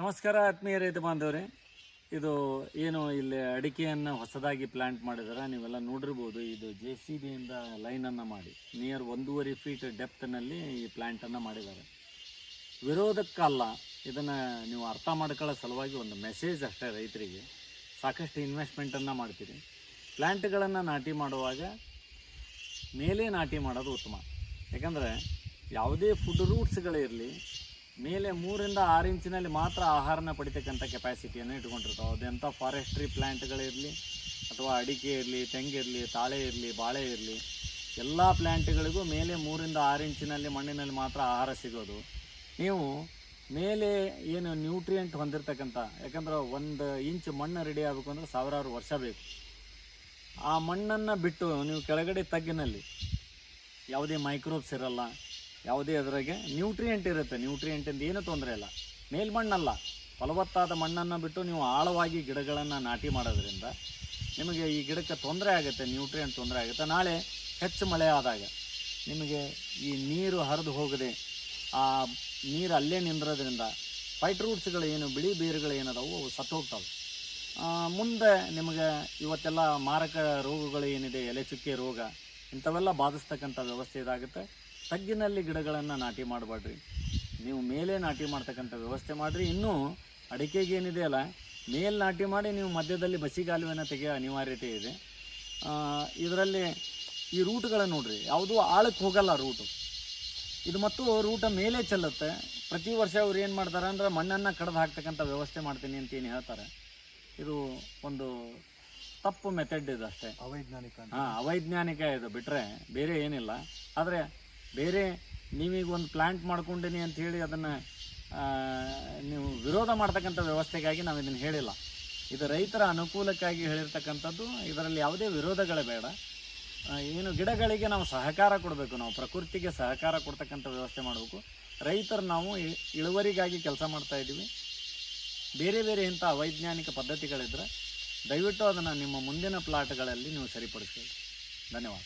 ನಮಸ್ಕಾರ ಆತ್ಮೀಯ ರೈತ ಬಾಂಧವರೇ. ಇದು ಏನು ಇಲ್ಲಿ ಅಡಿಕೆಯನ್ನು ಹೊಸದಾಗಿ ಪ್ಲಾಂಟ್ ಮಾಡಿದಾರೆ? ನೀವೆಲ್ಲ ನೋಡಿರ್ಬೋದು, ಇದು ಜೆ ಸಿ ಬಿಯಿಂದ ಲೈನನ್ನು ಮಾಡಿ ನಿಯರ್ ಒಂದೂವರೆ ಫೀಟ್ ಡೆಪ್ತ್ನಲ್ಲಿ ಈ ಪ್ಲ್ಯಾಂಟನ್ನು ಮಾಡಿದ್ದಾರೆ ವಿರೋಧಕ್ಕಲ್ಲ, ಇದನ್ನು ನೀವು ಅರ್ಥ ಮಾಡ್ಕೊಳ್ಳೋ ಸಲುವಾಗಿ ಒಂದು ಮೆಸೇಜ್ ಅಷ್ಟೇ ರೈತರಿಗೆ. ಸಾಕಷ್ಟು ಇನ್ವೆಸ್ಟ್ಮೆಂಟನ್ನು ಮಾಡ್ತೀರಿ. ಪ್ಲ್ಯಾಂಟ್ಗಳನ್ನು ನಾಟಿ ಮಾಡುವಾಗ ಮೇಲೆ ನಾಟಿ ಮಾಡೋದು ಉತ್ತಮ. ಯಾಕಂದರೆ ಯಾವುದೇ ಫುಡ್ ರೂಟ್ಸ್ಗಳಿರಲಿ ಮೇಲೆ ಮೂರಿಂದ ಆರು ಇಂಚಿನಲ್ಲಿ ಮಾತ್ರ ಆಹಾರನ ಪಡಿತಕ್ಕಂಥ ಕೆಪಾಸಿಟಿಯನ್ನು ಇಟ್ಕೊಂಡಿರ್ತಾವೆ ಅದೆಂಥ ಫಾರೆಸ್ಟ್ರಿ ಪ್ಲ್ಯಾಂಟ್ಗಳಿರಲಿ ಅಥವಾ ಅಡಿಕೆ ಇರಲಿ ತೆಂಗಿರಲಿ ತಾಳೆ ಇರಲಿ, ಬಾಳೆ ಇರಲಿ, ಎಲ್ಲ ಪ್ಲ್ಯಾಂಟ್ಗಳಿಗೂ ಮೇಲೆ ಮೂರಿಂದ ಆರು ಇಂಚಿನಲ್ಲಿ ಮಣ್ಣಿನಲ್ಲಿ ಮಾತ್ರ ಆಹಾರ ಸಿಗೋದು. ನೀವು ಮೇಲೆ ಏನು ನ್ಯೂಟ್ರಿಯೆಂಟ್ ಹೊಂದಿರತಕ್ಕಂಥ, ಯಾಕಂದ್ರೆ ಒಂದು ಇಂಚ್ ಮಣ್ಣು ರೆಡಿ ಆಗಬೇಕು ಅಂದ್ರೆ ಸಾವಿರಾರು ವರ್ಷ ಬೇಕು. ಆ ಮಣ್ಣನ್ನು ಬಿಟ್ಟು ನೀವು ಕೆಳಗಡೆ ತಗ್ಗಿನಲ್ಲಿ, ಯಾವುದೇ ಮೈಕ್ರೋಬ್ಸ್ ಇರಲ್ಲ ಯಾವುದೇ ಅದರಾಗೆ ನ್ಯೂಟ್ರಿಯೆಂಟ್ ಇರುತ್ತೆ. ನ್ಯೂಟ್ರಿಯೆಂಟ್ ಇಂದ ಏನೂ ತೊಂದರೆ ಇಲ್ಲ. ಮೇಲ್ಮಣ್ಣಲ್ಲ. ಫಲವತ್ತಾದ ಮಣ್ಣನ್ನು ಬಿಟ್ಟು ನೀವು ಆಳವಾಗಿ ಗಿಡಗಳನ್ನು ನಾಟಿ ಮಾಡೋದ್ರಿಂದ ನಿಮಗೆ ಈ ಗಿಡಕ್ಕೆ ತೊಂದರೆ ಆಗುತ್ತೆ ನ್ಯೂಟ್ರಿಯೆಂಟ್ ತೊಂದರೆ ಆಗುತ್ತೆ. ನಾಳೆ ಹೆಚ್ಚು ಮಳೆ ಆದಾಗ ನಿಮಗೆ ಈ ನೀರು ಹರಿದು ಹೋಗದೆ, ಆ ನೀರು ಅಲ್ಲೇ ನಿಂದ್ರೋದ್ರಿಂದ ಫೈಟ್ ರೂಟ್ಸ್ಗಳು ಏನು, ಬಿಳಿ ಬೇರುಗಳು ಏನದಾವು ಅವು ಸತ್ತು ಹೋಗ್ತಾವೆ. ಮುಂದೆ ನಿಮಗೆ ಇವತ್ತೆಲ್ಲ ಮಾರಕ ರೋಗಗಳು ಏನಿದೆ, ಎಲೆ ಚುಕ್ಕೆ ರೋಗ ಇಂಥವೆಲ್ಲ ಬಾಧಿಸ್ತಕ್ಕಂಥ ವ್ಯವಸ್ಥೆ ಇದಾಗುತ್ತೆ. ತಗ್ಗಿನಲ್ಲಿ ಗಿಡಗಳನ್ನು ನಾಟಿ ಮಾಡಬೇಡ್ರಿ ನೀವು ಮೇಲೆ ನಾಟಿ ಮಾಡ್ತಕ್ಕಂಥ ವ್ಯವಸ್ಥೆ ಮಾಡಿರಿ. ಇನ್ನೂ ಅಡಿಕೆಗೆ ಏನಿದೆ ಅಲ್ಲ ಮೇಲ್ ನಾಟಿ ಮಾಡಿ ನೀವು ಮಧ್ಯದಲ್ಲಿ ಬಸಿಗಾಲುವೆನ ತೆಗೆಯೋ ಅನಿವಾರ್ಯತೆ ಇದೆ. ಇದರಲ್ಲಿ ಈ ರೂಟ್ಗಳನ್ನು ನೋಡಿರಿ. ಯಾವುದೂ ಆಳಕ್ಕೆ ಹೋಗಲ್ಲ ರೂಟು. ಇದು ಮತ್ತು ರೂಟ ಮೇಲೆ ಚೆಲ್ಲುತ್ತೆ. ಪ್ರತಿ ವರ್ಷ ಅವ್ರು ಏನು ಮಾಡ್ತಾರೆ ಅಂದ್ರೆ ಮಣ್ಣನ್ನು ಕಡ್ದು ಹಾಕ್ತಕ್ಕಂಥ ವ್ಯವಸ್ಥೆ ಮಾಡ್ತೀನಿ ಅಂತ ಏನು ಹೇಳ್ತಾರೆ. ಇದು ಒಂದು ತಪ್ಪು ಮೆಥಡ್ ಇದು ಅಷ್ಟೇ. ಅವೈಜ್ಞಾನಿಕ ಹಾಂ ಅವೈಜ್ಞಾನಿಕ ಇದು ಬಿಟ್ಟರೆ ಬೇರೆ ಏನಿಲ್ಲ. ಆದರೆ ಬೇರೆ ನೀವೀಗ ಒಂದು ಪ್ಲ್ಯಾಂಟ್ ಮಾಡ್ಕೊಂಡಿನಿ ಅಂತ ಹೇಳಿ ಅದನ್ನು ನೀವು ವಿರೋಧ ಮಾಡ್ತಕ್ಕಂಥ ವ್ಯವಸ್ಥೆಗಾಗಿ ನಾವು ಇದನ್ನು ಹೇಳಿಲ್ಲ. ಇದು ರೈತರ ಅನುಕೂಲಕ್ಕಾಗಿ ಹೇಳಿರ್ತಕ್ಕಂಥದ್ದು, ಇದರಲ್ಲಿ ಯಾವುದೇ ವಿರೋಧಗಳೇ ಬೇಡ. ಏನು ಗಿಡಗಳಿಗೆ ನಾವು ಸಹಕಾರ ಕೊಡಬೇಕು, ನಾವು ಪ್ರಕೃತಿಗೆ ಸಹಕಾರ ಕೊಡ್ತಕ್ಕಂಥ ವ್ಯವಸ್ಥೆ ಮಾಡಬೇಕು. ರೈತರು ನಾವು ಇಳುವರಿಗಾಗಿ ಕೆಲಸ ಮಾಡ್ತಾ ಇದ್ದೀವಿ. ಬೇರೆ ಬೇರೆ ಇಂಥ ವೈಜ್ಞಾನಿಕ ಪದ್ಧತಿಗಳಿದ್ದರೆ ದಯವಿಟ್ಟು ಅದನ್ನು ನಿಮ್ಮ ಮುಂದಿನ ಪ್ಲಾಟ್ಗಳಲ್ಲಿ ನೀವು ಸರಿಪಡಿಸ್ಬೇಕು ಧನ್ಯವಾದ.